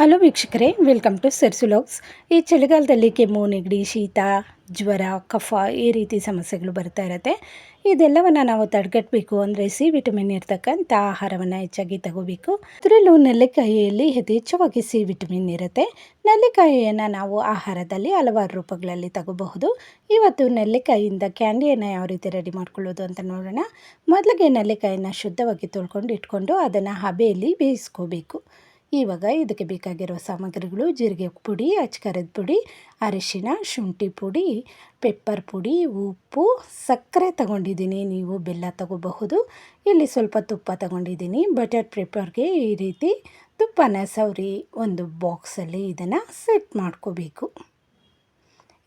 Hello ವೀಕ್ಷಕರೇ welcome to ಸೆರ್ಸುಲಾಗ್ಸ್ ಈ ಚಳಿಗಾಲದಲ್ಲಿ ಕೆಮ್ಮು, ನೆಗಡಿ, ಶೀತ, ಜ್ವರ, ಕಫ ಈ ರೀತಿ ಸಮಸ್ಯೆಗಳು ಬರ್ತಾ ಇರುತ್ತೆ. ಇದೆಲ್ಲವನ್ನು ನಾವು ತಡೆಗಟ್ಟಬೇಕು ಅಂದರೆ ಸಿ ವಿಟಮಿನ್ ಇರತಕ್ಕಂಥ ಆಹಾರವನ್ನು ಹೆಚ್ಚಾಗಿ ತಗೋಬೇಕು. ಅದರಲ್ಲೂ ನೆಲ್ಲಿಕಾಯಿಯಲ್ಲಿ ಯಥೇಚ್ಛವಾಗಿ ಸಿ ವಿಟಮಿನ್ ಇರುತ್ತೆ. ನೆಲ್ಲಿಕಾಯಿಯನ್ನು ನಾವು ಆಹಾರದಲ್ಲಿ ಹಲವಾರು ರೂಪಗಳಲ್ಲಿ ತಗೋಬಹುದು. ಇವತ್ತು ನೆಲ್ಲಿಕಾಯಿಯಿಂದ ಕ್ಯಾಂಡಿಯನ್ನು ಯಾವ ರೀತಿ ರೆಡಿ ಮಾಡ್ಕೊಳ್ಳೋದು ಅಂತ ನೋಡೋಣ. ಮೊದಲಿಗೆ ನೆಲ್ಲಿಕಾಯಿನ ಶುದ್ಧವಾಗಿ ತೊಳ್ಕೊಂಡು ಇಟ್ಕೊಂಡು ಅದನ್ನು ಹಬೆಯಲ್ಲಿ ಬೇಯಿಸ್ಕೋಬೇಕು. ಇವಾಗ ಇದಕ್ಕೆ ಬೇಕಾಗಿರೋ ಸಾಮಗ್ರಿಗಳು ಜೀರಿಗೆ ಪುಡಿ, ಅಚ್ಕರದ ಪುಡಿ ಅರಿಶಿನ ಶುಂಠಿ ಪುಡಿ, ಪೆಪ್ಪರ್ ಪುಡಿ, ಉಪ್ಪು, ಸಕ್ಕರೆ ತಗೊಂಡಿದ್ದೀನಿ. ನೀವು ಬೆಲ್ಲ ತಗೋಬಹುದು. ಇಲ್ಲಿ ಸ್ವಲ್ಪ ತುಪ್ಪ ತಗೊಂಡಿದ್ದೀನಿ. ಬಟರ್ ಪೇಪರ್ಗೆ ಈ ರೀತಿ ತುಪ್ಪನ ಸವರಿ ಒಂದು ಬಾಕ್ಸಲ್ಲಿ ಇದನ್ನು ಸೆಟ್ ಮಾಡ್ಕೋಬೇಕು.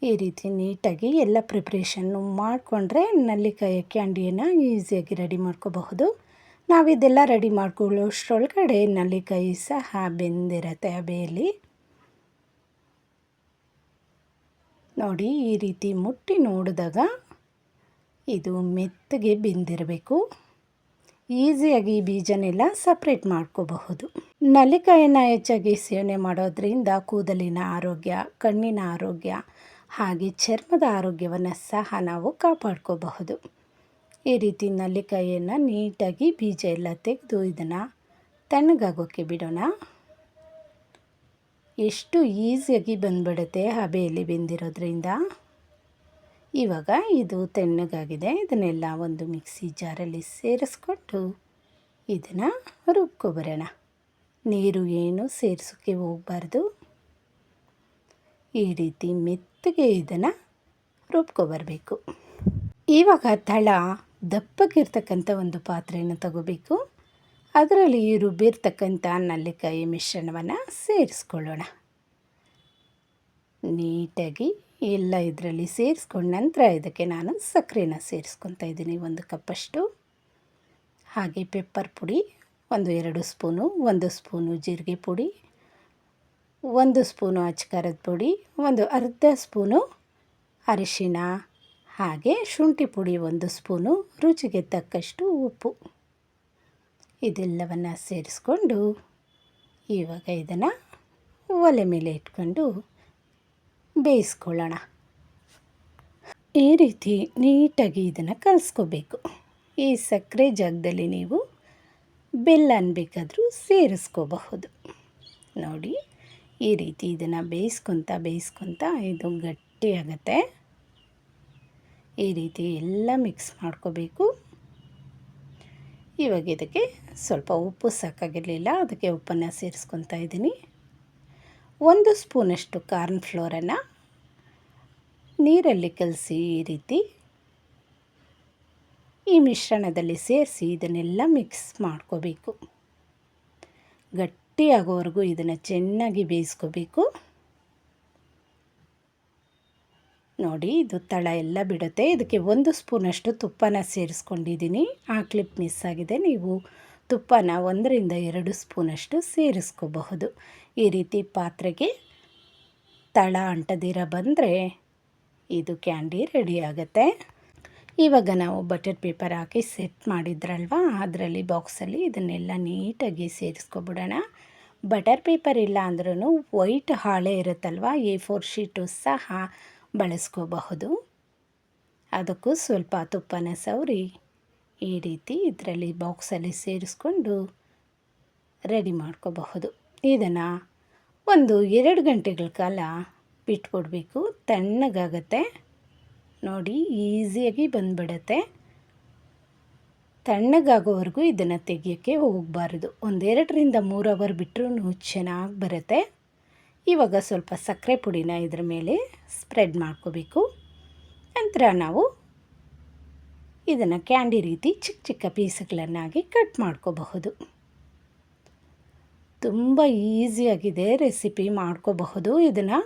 ಈ ರೀತಿ ನೀಟಾಗಿ ಎಲ್ಲ ಪ್ರಿಪ್ರೇಷನ್ನು ಮಾಡಿಕೊಂಡ್ರೆ ನಲ್ಲಿಕಾಯಿ ಕ್ಯಾಂಡಿಯನ್ನು ಈಸಿಯಾಗಿ ರೆಡಿ ಮಾಡ್ಕೋಬಹುದು. ನಾವಿದೆಲ್ಲ ರೆಡಿ ಮಾಡ್ಕೊಳ್ಳೋಷ್ಟ್ರೊಳಗಡೆ ನಲ್ಲಿಕಾಯಿ ಸಹ ಬೆಂದಿರತ್ತೆ ಅಬೆಯಲ್ಲಿ ನೋಡಿ, ಈ ರೀತಿ ಮುಟ್ಟಿ ನೋಡಿದಾಗ ಇದು ಮೆತ್ತಗೆ ಬೆಂದಿರಬೇಕು. ಈಸಿಯಾಗಿ ಬೀಜನೆಲ್ಲ ಸಪ್ರೇಟ್ ಮಾಡ್ಕೋಬಹುದು. ನಲ್ಲಿಕಾಯನ್ನು ಹೆಚ್ಚಾಗಿ ಸೇವನೆ ಮಾಡೋದ್ರಿಂದ ಕೂದಲಿನ ಆರೋಗ್ಯ, ಕಣ್ಣಿನ ಆರೋಗ್ಯ ಹಾಗೆ ಚರ್ಮದ ಆರೋಗ್ಯವನ್ನು ಸಹ ನಾವು ಕಾಪಾಡ್ಕೋಬಹುದು. ಈ ರೀತಿ ನಲ್ಲಿಕಾಯಿಯನ್ನು ನೀಟಾಗಿ ಬೀಜ ಎಲ್ಲ ತೆಗೆದು ಇದನ್ನು ತಣ್ಣಗಾಗೋಕ್ಕೆ ಬಿಡೋಣ. ಎಷ್ಟು ಈಸಿಯಾಗಿ ಬಂದ್ಬಿಡುತ್ತೆ ಹಬೆಯಲ್ಲಿ ಬೆಂದಿರೋದ್ರಿಂದ. ಇವಾಗ ಇದು ತಣ್ಣಗಾಗಿದೆ. ಇದನ್ನೆಲ್ಲ ಒಂದು ಮಿಕ್ಸಿ ಜಾರಲ್ಲಿ ಸೇರಿಸ್ಕೊಟ್ಟು ಇದನ್ನು ರುಬ್ಕೊಬರೋಣ ನೀರು ಏನು ಸೇರಿಸೋಕ್ಕೆ ಹೋಗಬಾರ್ದು. ಈ ರೀತಿ ಮೆತ್ತಗೆ ಇದನ್ನು ರುಬ್ಕೊಬರಬೇಕು ಇವಾಗ ತಳ ದಪ್ಪಗಿರ್ತಕ್ಕಂಥ ಒಂದು ಪಾತ್ರೆಯನ್ನು ತಗೋಬೇಕು. ಅದರಲ್ಲಿ ರುಬ್ಬಿರ್ತಕ್ಕಂಥ ನಲ್ಲಿಕಾಯಿ ಮಿಶ್ರಣವನ್ನು ಸೇರಿಸ್ಕೊಳ್ಳೋಣ. ನೀಟಾಗಿ ಎಲ್ಲ ಇದರಲ್ಲಿ ಸೇರಿಸ್ಕೊಂಡ ನಂತರ ಇದಕ್ಕೆ ನಾನು ಸಕ್ಕರೆನ ಸೇರಿಸ್ಕೊತಾ ಇದ್ದೀನಿ ಒಂದು ಕಪ್ಪಷ್ಟು. ಹಾಗೆ ಪೆಪ್ಪರ್ ಪುಡಿ, ಒಂದು ಎರಡು ಸ್ಪೂನು, ಒಂದು ಸ್ಪೂನು ಜೀರಿಗೆ ಪುಡಿ, ಒಂದು ಸ್ಪೂನು ಅಚ್ಕಾರದ ಪುಡಿ, ಒಂದು ಅರ್ಧ ಸ್ಪೂನು ಅರಿಶಿನ ಹಾಗೆ ಶುಂಠಿ ಪುಡಿ ಒಂದು ಸ್ಪೂನು, ರುಚಿಗೆ ತಕ್ಕಷ್ಟು ಉಪ್ಪು. ಇದೆಲ್ಲವನ್ನು ಸೇರಿಸ್ಕೊಂಡು ಇವಾಗ ಇದನ್ನು ಒಲೆ ಮೇಲೆ ಇಟ್ಕೊಂಡು ಬೇಯಿಸ್ಕೊಳ್ಳೋಣ. ಈ ರೀತಿ ನೀಟಾಗಿ ಇದನ್ನು ಕಲಿಸ್ಕೋಬೇಕು. ಈ ಸಕ್ಕರೆ ಜಾಗದಲ್ಲಿ ನೀವು ಬೆಲ್ಲ ಬೇಕಾದರೂ ಸೇರಿಸ್ಕೋಬಹುದು. ನೋಡಿ, ಈ ರೀತಿ ಇದನ್ನು ಬೇಯಿಸ್ಕೊತ ಬೇಯಿಸ್ಕೊತ ಇದು ಗಟ್ಟಿಯಾಗತ್ತೆ. ಈ ರೀತಿ ಎಲ್ಲ ಮಿಕ್ಸ್ ಮಾಡ್ಕೋಬೇಕು. ಇವಾಗ ಇದಕ್ಕೆ ಸ್ವಲ್ಪ ಉಪ್ಪು ಸಾಕಾಗಿರಲಿಲ್ಲ, ಅದಕ್ಕೆ ಉಪ್ಪನ್ನು ಸೇರಿಸ್ಕೊತಾ ಇದ್ದೀನಿ. ಒಂದು ಸ್ಪೂನಷ್ಟು ಕಾರ್ನ್ ಫ್ಲೋರನ್ನು ನೀರಲ್ಲಿ ಕಲಸಿ ಈ ರೀತಿ ಈ ಮಿಶ್ರಣದಲ್ಲಿ ಸೇರಿಸಿ ಇದನ್ನೆಲ್ಲ ಮಿಕ್ಸ್ ಮಾಡ್ಕೋಬೇಕು. ಗಟ್ಟಿಯಾಗೋವರೆಗೂ ಇದನ್ನು ಚೆನ್ನಾಗಿ ಬೇಯಿಸ್ಕೋಬೇಕು. ನೋಡಿ, ಇದು ತಳ ಎಲ್ಲ ಬಿಡುತ್ತೆ. ಇದಕ್ಕೆ ಒಂದು ಸ್ಪೂನಷ್ಟು ತುಪ್ಪನ ಸೇರಿಸ್ಕೊಂಡಿದ್ದೀನಿ. ಆ ಕ್ಲಿಪ್ ಮಿಸ್ ಆಗಿದೆ. ನೀವು ತುಪ್ಪನ ಒಂದರಿಂದ ಎರಡು ಸ್ಪೂನಷ್ಟು ಸೇರಿಸ್ಕೋಬಹುದು. ಈ ರೀತಿ ಪಾತ್ರೆಗೆ ತಳ ಅಂಟದಿರ ಬಂದರೆ ಇದು ಕ್ಯಾಂಡಿ ರೆಡಿ ಆಗುತ್ತೆ. ಇವಾಗ ನಾವು ಬಟರ್ ಪೇಪರ್ ಹಾಕಿ ಸೆಟ್ ಮಾಡಿದ್ರಲ್ವಾ? ಅದರಲ್ಲಿ ಬಾಕ್ಸಲ್ಲಿ ಇದನ್ನೆಲ್ಲ ನೀಟಾಗಿ ಸೇರಿಸ್ಕೊಬಿಡೋಣ. ಬಟರ್ ಪೇಪರ್ ಇಲ್ಲ ಅಂದ್ರೂ ವೈಟ್ ಹಾಳೆ ಇರುತ್ತಲ್ವ? ಎ ಫೋರ್ ಶೀಟು ಸಹ ಬಳಸ್ಕೋಬಹುದು. ಅದಕ್ಕೂ ಸ್ವಲ್ಪ ತುಪ್ಪನ ಸವರಿ ಈ ರೀತಿ ಇದರಲ್ಲಿ ಬಾಕ್ಸಲ್ಲಿ ಸೇರಿಸ್ಕೊಂಡು ರೆಡಿ ಮಾಡ್ಕೋಬಹುದು. ಇದನ್ನು ಒಂದು ಎರಡು ಗಂಟೆಗಳ ಕಾಲ ಬಿಟ್ಬಿಡಬೇಕು. ತಣ್ಣಗಾಗತ್ತೆ. ನೋಡಿ, ಈಸಿಯಾಗಿ ಬಂದ್ಬಿಡತ್ತೆ. ತಣ್ಣಗಾಗೋವರೆಗೂ ಇದನ್ನು ತೆಗಿಯೋಕ್ಕೆ ಹೋಗಬಾರ್ದು. ಒಂದೆರಡರಿಂದ ಮೂರು ಅವರ್ ಬಿಟ್ಟರೂ ಚೆನ್ನಾಗಿ ಬರುತ್ತೆ. ಇವಾಗ ಸ್ವಲ್ಪ ಸಕ್ಕರೆ ಪುಡಿನ ಇದ್ರ ಮೇಲೆ ಸ್ಪ್ರೆಡ್ ಮಾಡ್ಕೋಬೇಕು. ನಂತರ ನಾವು ಇದನ್ನು ಕ್ಯಾಂಡಿ ರೀತಿ ಚಿಕ್ಕ ಚಿಕ್ಕ ಪೀಸ್ಗಳನ್ನಾಗಿ ಕಟ್ ಮಾಡ್ಕೋಬಹುದು. ತುಂಬ ಈಸಿಯಾಗಿದೆ ರೆಸಿಪಿ ಮಾಡ್ಕೋಬಹುದು. ಇದನ್ನು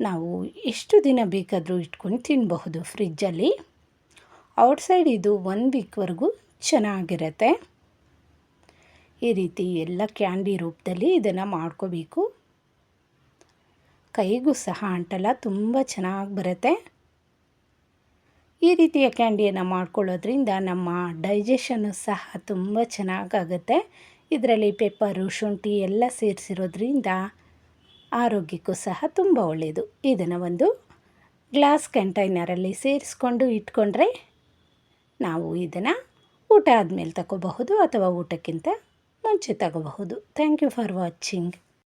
ನಾವು ಎಷ್ಟು ದಿನ ಬೇಕಾದರೂ ಇಟ್ಕೊಂಡು ತಿನ್ನಬಹುದು ಫ್ರಿಜ್ಜಲ್ಲಿ ಔಟ್ಸೈಡ್ ಇದು ಒನ್ ವೀಕ್ವರೆಗೂ ಚೆನ್ನಾಗಿರುತ್ತೆ. ಈ ರೀತಿ ಎಲ್ಲ ಕ್ಯಾಂಡಿ ರೂಪದಲ್ಲಿ ಇದನ್ನು ಮಾಡ್ಕೋಬೇಕು. ಕೈಗೂ ಸಹ ಅಂಟಲ್ಲ, ತುಂಬ ಚೆನ್ನಾಗಿ ಬರುತ್ತೆ. ಈ ರೀತಿಯ ಕ್ಯಾಂಡಿಯನ್ನು ಮಾಡ್ಕೊಳ್ಳೋದ್ರಿಂದ ನಮ್ಮ ಡೈಜೆಷನ್ನು ಸಹ ತುಂಬ ಚೆನ್ನಾಗಾಗುತ್ತೆ ಇದರಲ್ಲಿ ಪೆಪ್ಪರು, ಶುಂಠಿ ಎಲ್ಲ ಸೇರಿಸಿರೋದ್ರಿಂದ ಆರೋಗ್ಯಕ್ಕೂ ಸಹ ತುಂಬ ಒಳ್ಳೆಯದು ಇದನ್ನು ಒಂದು ಗ್ಲಾಸ್ ಕಂಟೈನರಲ್ಲಿ ಸೇರಿಸ್ಕೊಂಡು ಇಟ್ಕೊಂಡ್ರೆ ನಾವು ಇದನ್ನು ಊಟ ಆದಮೇಲೆ ತಗೋಬಹುದು ಅಥವಾ ಊಟಕ್ಕಿಂತ ಮುಂಚೆ ತಗೋಬಹುದು. Thank you for watching.